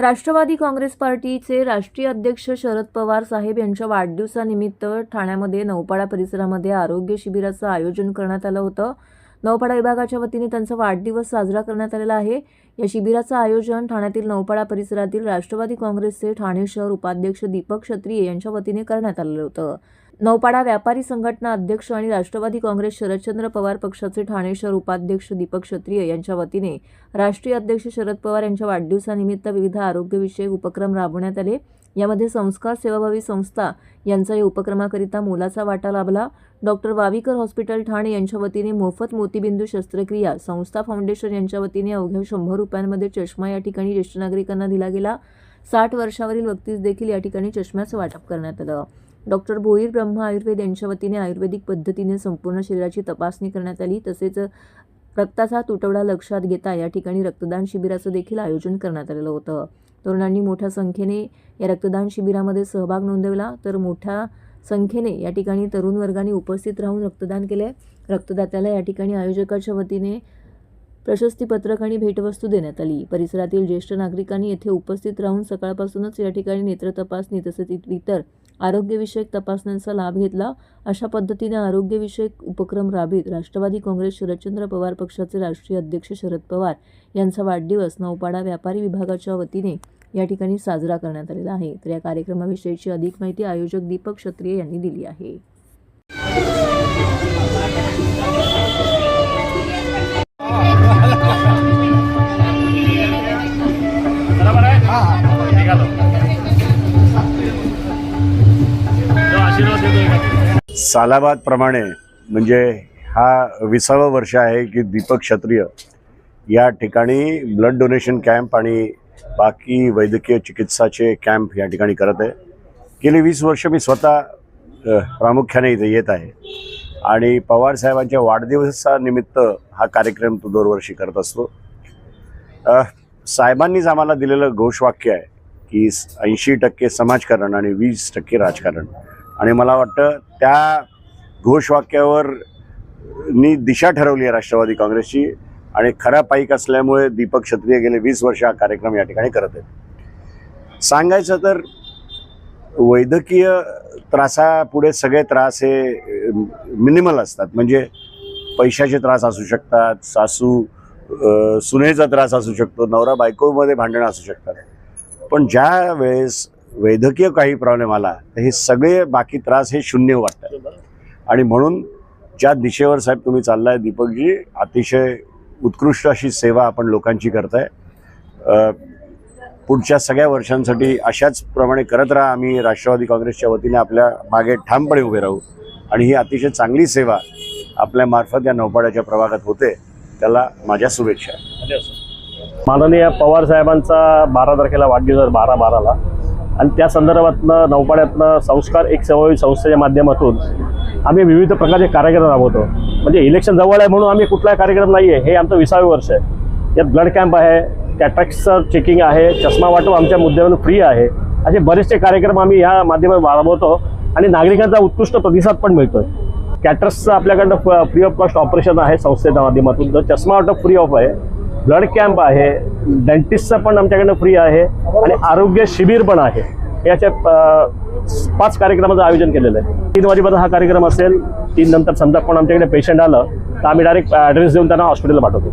राष्ट्रवादी काँग्रेस पार्टीचे राष्ट्रीय अध्यक्ष शरद पवार साहेब यांच्या वाढदिवसानिमित्त ठाण्यामध्ये नौपाडा परिसरामध्ये आरोग्य शिबिराचं आयोजन करण्यात आलं होतं. नौपाडा विभागाच्या वतीने त्यांचा वाढदिवस साजरा करण्यात आलेला आहे. या शिबिराचं आयोजन ठाण्यातील नौपाडा परिसरातील राष्ट्रवादी काँग्रेसचे ठाणे शहर उपाध्यक्ष दीपक क्षत्रिय यांच्या वतीने करण्यात आलेलं होतं. नौपाडा व्यापारी संघटना अध्यक्ष आणि राष्ट्रवादी काँग्रेस शरदचंद्र पवार पक्षाचे ठाणे शहर उपाध्यक्ष दीपक क्षत्रिय यांच्या वतीने राष्ट्रीय अध्यक्ष शरद पवार यांच्या वाढदिवसानिमित्त विविध आरोग्यविषयक उपक्रम राबवण्यात आले. यामध्ये संस्कार सेवाभावी संस्था यांचा या उपक्रमाकरिता मोलाचा वाटा लाभला. डॉक्टर वावीकर हॉस्पिटल ठाणे यांच्या वतीने मोफत मोतीबिंदू शस्त्रक्रिया संस्था फाउंडेशन यांच्या वतीने अवघ्या शंभर रुपयांमध्ये चष्मा या ठिकाणी ज्येष्ठ नागरिकांना दिला गेला. साठ वर्षावरील व्यक्तीस देखील या ठिकाणी चष्म्याचं वाटप करण्यात आलं. डॉक्टर भोईर ब्रह्म आयुर्वेद यांच्या वतीने आयुर्वेदिक पद्धतीने संपूर्ण शरीराची तपासणी करण्यात आली. तसेच रक्ताचा तुटवडा लक्षात घेता या ठिकाणी रक्तदान शिबिराचं देखील आयोजन करण्यात आलेलं होतं. तरुणांनी मोठ्या संख्येने या रक्तदान शिबिरामध्ये सहभाग नोंदवला. तर मोठ्या संख्येने या ठिकाणी तरुण वर्गाने उपस्थित राहून रक्तदान केले. रक्तदात्याला या ठिकाणी आयोजकाच्या वतीने प्रशस्तीपत्रक आणि भेटवस्तू देण्यात आली. परिसरातील ज्येष्ठ नागरिकांनी येथे उपस्थित राहून सकाळपासूनच या ठिकाणी नेत्र तपासणी तसेच इतर आरोग्यविषयक तपासण्यांचा लाभ घेतला. अशा पद्धतीने आरोग्यविषयक उपक्रम राबीत राष्ट्रवादी काँग्रेस शरदचंद्र पवार पक्षाचे राष्ट्रीय अध्यक्ष शरद पवार यांचा वाढदिवस नौपाडा व्यापारी विभागाच्या वतीने या ठिकाणी साजरा करण्यात आलेला आहे. तर या कार्यक्रमाविषयीची अधिक माहिती आयोजक दीपक क्षत्रिय यांनी दिली आहे. बरोबर आहे सालाबादप्रमाणे म्हणजे हा विसावं वर्ष आहे की दीपक क्षत्रिय या ठिकाणी ब्लड डोनेशन कॅम्प आणि बाकी वैद्यकीय चिकित्साचे कॅम्प या ठिकाणी करत आहे. गेली वीस वर्ष मी स्वतः प्रामुख्याने इथे येत आहे. आणि पवार साहेबांच्या वाढदिवसानिमित्त हा कार्यक्रम तो दरवर्षी करत असतो. साहेबांनीच आम्हाला दिलेलं घोषवाक्य आहे की ऐंशी टक्के समाजकारण आणि वीस टक्के राजकारण. आणि मला वाटतं त्या घोषवाक्यावर नी दिशा ठरवली आहे राष्ट्रवादी काँग्रेसची आणि खरा पाईक असल्यामुळे दीपक क्षत्रिय गेले वीस वर्ष हा कार्यक्रम या ठिकाणी करत आहेत. सांगायचं तर वैद्यकीय त्रासापुढे सगळे त्रास हे मिनिमल असतात. म्हणजे पैशाचे त्रास असू शकतात सासू सुनेचा त्रास असू शकतो नवरा बायकोमध्ये भांडणं असू शकतात. पण ज्या वेळेस वैद्यकीय काही प्रॉब्लेम आला तर हे सगळे बाकी त्रास हे शून्य वाटतात. आणि म्हणून ज्या दिशेवर साहेब तुम्ही चाललाय दीपकजी अतिशय उत्कृष्ट अशी सेवा आपण लोकांची करताय. पुढच्या सगळ्या वर्षांसाठी अशाच प्रमाणे करत राहा. आम्ही राष्ट्रवादी काँग्रेसच्या वतीने आपल्या मागे ठामपणे उभे राहू. आणि ही अतिशय चांगली सेवा आपल्या मार्फत या नौपाड्याच्या प्रभागात होते. त्याला माझ्या शुभेच्छा. म्हणजे माननीय पवार साहेबांचा बारा तारखेला वाढदिवस बारा बाराला. आणि त्या संदर्भातनं नौपाड्यातनं संस्कार एक सेवावी संस्थेच्या माध्यमातून आम्ही विविध प्रकारचे कार्यक्रम राबवतो. म्हणजे इलेक्शन जवळ आहे म्हणून आम्ही कुठलाही कार्यक्रम नाही आहे हे आमचं विसावे वर्ष आहे. यात ब्लड कॅम्प आहे कॅट्रॅक्सचं चेकिंग आहे चष्मा वाटप आमच्या मुद्द्यावरून फ्री आहे. असे बरेचसे कार्यक्रम आम्ही ह्या माध्यमातून राबवतो आणि नागरिकांचा उत्कृष्ट प्रतिसाद पण मिळतोय. कॅटर्सचं आपल्याकडनं फ्री ऑफ कॉस्ट ऑपरेशन आहे संस्थेच्या माध्यमातून. तर चष्मा वाटप फ्री ऑफ आहे. ब्लड कॅम्प आहे डेंटिस्टचं पण आमच्याकडनं फ्री आहे आणि आरोग्य शिबिर पण आहे. याच्या पाच कार्यक्रमाचं आयोजन केलेलं आहे. तीन वाजेपर्यंत हा कार्यक्रम असेल तीन नंतर समजा पण आमच्याकडे पेशंट आलं तर आम्ही डायरेक्ट ॲड्रेस देऊन त्यांना हॉस्पिटलला पाठवतो.